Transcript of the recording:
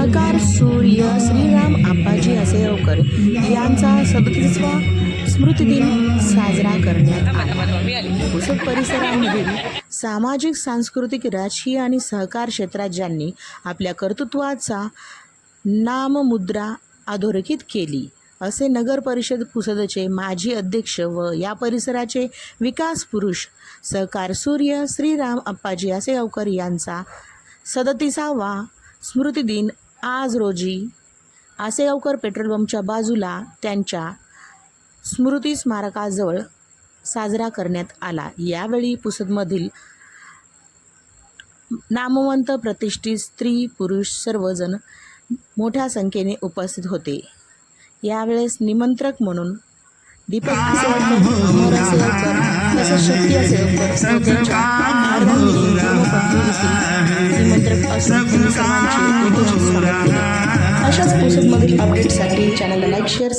सहकार सूर्य श्रीराम आप्पाजी असेगावकर यांचा सदतीसवा स्मृतिदिन साजरा करण्यात आला. पुसद परिसरामधील सामाजिक सांस्कृतिक राजकीय आणि सहकार क्षेत्रात ज्यांनी आपल्या कर्तृत्वाचा नाममुद्रा अधोरेखित केली. असे नगर परिषद पुसदचे माजी अध्यक्ष व या परिसराचे विकास पुरुष सहकार सूर्य श्रीराम अप्पाजी आसेगावकर यांचा सदतीसावा स्मृतिदिन आज रोजी आसेगावकर पेट्रोल पंपच्या बाजूला त्यांच्या स्मृती स्मारकाजवळ साजरा करण्यात आला. यावेळी पुसदमधील नामवंत प्रतिष्ठित स्त्री पुरुष सर्वजण मोठ्या संख्येने उपस्थित होते. यावेळेस निमंत्रक म्हणून दीपक आसेगावकर अमर आसेगावकर तसेच शक्ती आसेगावकर अशाच पुसदमधील अपडेटसाठी चॅनलला लाईक शेअर